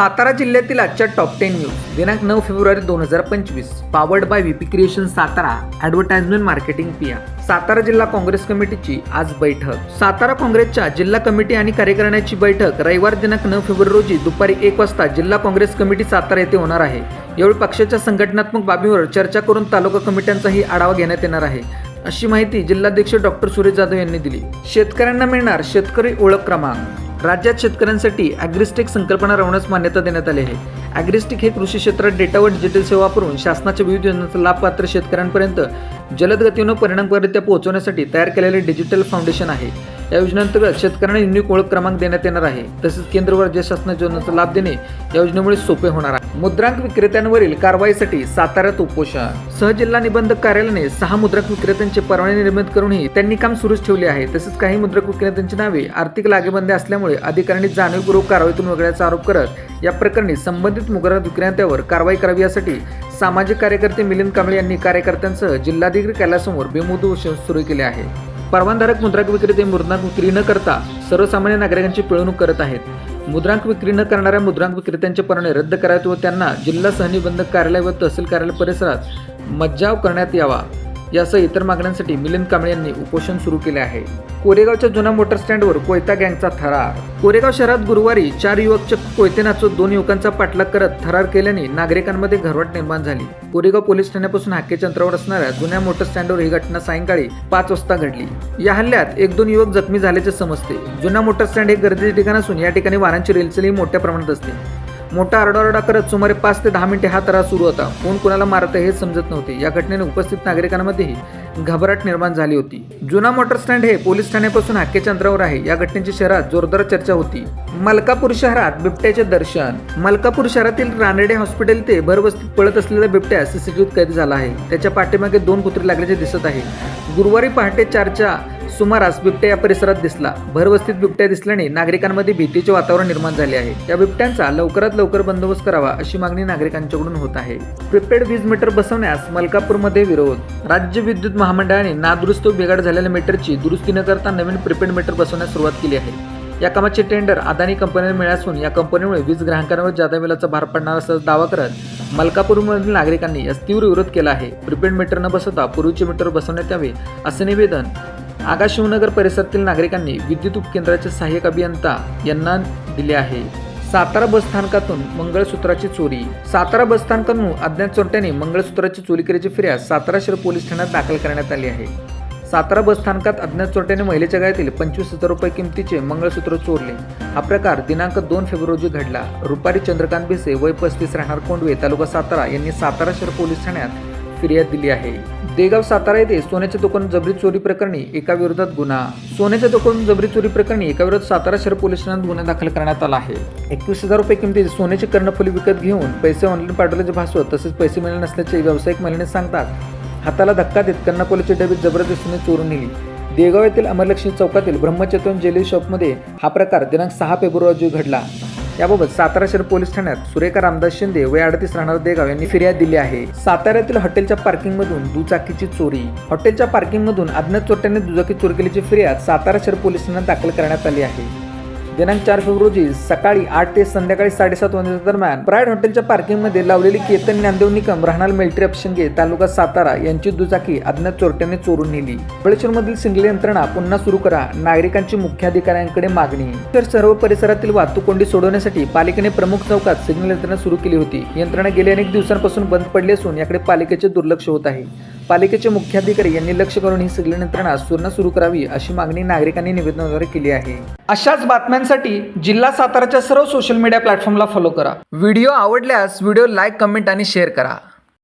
सातारा जिल्ह्यातील आजच्या top ten news दिनांक नऊ फेब्रुवारी दोन हजार पंचवीस. Powered by VP creation Satara advertisement marketing पिया सातारा जिल्हा काँग्रेस कमिटीची आज बैठक. सातारा काँग्रेसच्या जिल्हा कमिटी आणि कार्यकारिणीची बैठक रविवार दिनांक नऊ फेब्रुवारी रोजी दुपारी एक वाजता जिल्हा काँग्रेस कमिटी सातारा येथे होणार आहे. यावेळी पक्षाच्या संघटनात्मक बाबीवर चर्चा करून तालुका कमिट्यांचाही आढावा घेण्यात येणार आहे. अशी माहिती जिल्हाध्यक्ष डॉक्टर सुरेश जाधव यांनी दिली. शेतकऱ्यांना मिळणार शेतकरी ओळख क्रमांक. राज्यात शेतकऱ्यांसाठी ॲग्रिस्टिक संकल्पना राहण्यास मान्यता देण्यात आली आहे. ॲग्रिस्टिक हे कृषी क्षेत्रात डेटा व डिजिटल सेवा वापरून शासनाच्या विविध योजनांचा लाभ पात्र शेतकऱ्यांपर्यंत जलद गतीनं पोहोचवण्यासाठी तयार केलेले डिजिटल फाउंडेशन आहे. या योजनेअंतर्गत शेतकऱ्यांना युनिक ओळख क्रमांक देण्यात येणार आहे. तसेच केंद्र व राज्य शासनाच्या योजनेचा लाभ देणे या योजनेमुळे सोपे होणार आहे. मुद्रांक विक्रेत्यांवरील कारवाईसाठी साताऱ्यात उपोषण. सहजिल्हा निबंधक कार्यालयाने सहा मुद्रांक विक्रेत्यांचे परवाने निर्मित करूनही त्यांनी काम सुरूच ठेवले आहे. तसेच काही मुद्रक विक्रेत्यांची नावे आर्थिक लागेबंदी असल्यामुळे अधिकाऱ्यांनी जाणीवपूर्वक कारवाईतून वगळण्याचा आरोप करत या प्रकरणी संबंधित मुद्रक विक्रेत्यांवर कारवाई करावी यासाठी सामाजिक कार्यकर्ते मिलिंद कांबळे यांनी कार्यकर्त्यांसह जिल्हाधिकारी कार्यालयासमोर बेमुद सुरू केले आहे. परवानधारक मुद्रांक विक्रेते मुद्रांक विक्री न करता सर्वसामान्य नागरिकांची पिळवणूक करत आहेत. मुद्रांक विक्री न करणाऱ्या मुद्रांक विक्रेत्यांचे परवाने रद्द करावेत व त्यांना जिल्हा सहनिबंधक कार्यालय व तहसील कार्यालय परिसरात मज्जाव करण्यात यावा. यासह इतर मागण्यांसाठी मिलिंद कांबळे यांनी उपोषण सुरू केले आहे. कोरेगावच्या जुना मोटर स्टँडवर कोयता गँगचा थरार. कोरेगाव शहरात गुरुवारी चार युवक चक्क कोयते नाचत दोन युवकांचा पाठलाग करत थरार केल्याने नागरिकांमध्ये घरवाट निर्माण झाली. कोरेगाव पोलीस ठाण्यापासून हाकेच्या अंतरावर असणाऱ्या जुन्या मोटर स्टँडवर ही घटना सायंकाळी पाच वाजता घडली. या हल्ल्यात एक दोन युवक जखमी झाल्याचे समजते. जुना मोटर स्टँड हे गर्दीचे ठिकाण असून या ठिकाणी वाहनांची रेलचेलही मोठ्या प्रमाणात असते. मोठा आरडाओरडा करत सुमारे पाच ते दहा मिनिटे हा त्रास सुरू होता. कोण कोणाला मारत आहे हे समजत नव्हते. या घटनेने उपस्थित नागरिकांमध्येही घबराट निर्माण झाली होती. जुना मोटर स्टँड हे पोलीस ठाण्यापासून हाकेच्या अंतरावर आहे. या घटनेची शहरात जोरदार चर्चा होती. मलकापूर शहरात बिबट्याचे दर्शन. मलकापूर शहरातील रानडे हॉस्पिटल ते भरवस्तीत पळत असलेला बिबट्या सीसीटीव्हीत कैद झाला आहे. त्याच्या पाठीमागे दोन कुत्रे लागल्याचे दिसत आहे. गुरुवारी पहाटे चारच्या सुमारास बिबट्या या परिसरात दिसला. भरवस्तीत बिबट्या दिसल्याने नागरिकांमध्ये भीतीचे वातावरण निर्माण झाले आहे. या बिबट्यांचा लवकरात लवकर बंदोबस्त करावा अशी मागणी नागरिकांच्याकडून होत आहे. प्रिपेड वीज मीटर बसवण्यास मलकापूरमध्ये विरोध. राज्य विद्युत महामंडळाने नादुरुस्त बिघाड झालेल्या मीटरची दुरुस्ती न करता नवीन प्रिपेड मीटर बसवण्यास सुरुवात केली आहे. या कामाचे टेंडर अदानी कंपनीला मिळाले असून या कंपनीमुळे वीज ग्राहकांवर जादा बिलाचा भार पडणार असं दावा करत मलकापूरमधील नागरिकांनी यास तीव्र विरोध केला आहे. प्रिपेड मीटर न बसवता पूर्वीचे मीटर बसवण्यात यावे असे निवेदन आगा शिवनगर परिसरातील नागरिकांनी विद्युत उपकेंद्राचे सहाय्यक अभियंता यांना दिले आहे. सातारा बस स्थानकातून मंगळसूत्राची चोरी. सातारा बसस्थानकातून अज्ञात चोरट्याने मंगळसूत्राची चोरी केल्याची फिर्याद सातारा शहर पोलीस ठाण्यात दाखल करण्यात आली आहे. सातारा बस स्थानकात अज्ञात चोरट्याने महिलेच्या गळ्यातील पंचवीस हजार रुपये किमतीचे मंगळसूत्र चोरले. हा प्रकार दिनांक दोन फेब्रुवारी रोजी घडला. रुपारी चंद्रकांत भिसे वय पस्तीस राहणार कोंडवे तालुका सातारा यांनी सातारा शहर पोलीस ठाण्यात फिर्याद दिली आहे. देगाव सातारा येथे सोन्याचे दुकान जबरी चोरी प्रकरणी एका विरोधात गुन्हा. सोन्याच्या दुकान जबरी चोरी प्रकरणी एका विरोधात सातारा शहर पोलीस ठाण्यात गुन्हा दाखल करण्यात आला आहे. एकवीस हजार रुपये किमतीचे सोन्याची कर्णफुली विकत घेऊन पैसे ऑनलाईन पाठवल्याचे भासवत तसेच पैसे मिळाले नसल्याचे व्यावसायिक महिलेने सांगतात. हाताला धक्का देत कर्णफुलीची डबी जबरदस्तीने चोरून नेली. देगाव येथील अमरलक्ष्मी चौकातील ब्रह्मचेतन ज्वेलरी शॉपमध्ये हा प्रकार दिनांक सहा फेब्रुवारी घडला. याबाबत सातारा शहर पोलीस ठाण्यात सुरेखा रामदास शिंदे वय अडतीस राहणार देगाव यांनी फिर्याद दिली आहे. साताऱ्यातील हॉटेलच्या पार्किंगमधून दुचाकीची चोरी. हॉटेलच्या पार्किंगमधून अज्ञात चोरट्याने दुचाकी चोरी केल्याची फिर्याद सातारा शहर पोलीस ठाण्यात दाखल करण्यात आली आहे. दिनांक चार फेब्रुवारी रोजी सकाळी आठ ते संध्याकाळी साडेसात वाजेच्या दरम्यान प्राईड हॉटेलच्या पार्किंगमध्ये लावलेली केतन ज्ञानदेव निकम राहणार मिलिटरी अपशंगे तालुका सातारा यांची दुचाकी अज्ञात चोरट्याने चोरून नेली. मधील सिंगल यंत्रणा पुन्हा सुरू करा नागरिकांची मुख्याधिकाऱ्यांकडे मागणी. तर सर्व परिसरातील वाहतूक कोंडी सोडवण्यासाठी पालिकेने प्रमुख चौकात सिग्नल यंत्रणा सुरू केली होती. यंत्रणा गेल्या अनेक दिवसांपासून बंद पडली असून याकडे पालिकेचे दुर्लक्ष होत आहे. पालिकेचे मुख्याधिकारी यांनी लक्ष करून ही सगळी यंत्रणा सुरण सुरू करावी अशी मागणी नागरिकांनी निवेदनाद्वारे केली आहे. अशाच बातम्यांसाठी जिल्हा साताराच्या सर्व सोशल मीडिया प्लॅटफॉर्मला फॉलो करा. व्हिडिओ आवडल्यास व्हिडिओ लाईक कमेंट आणि शेअर करा.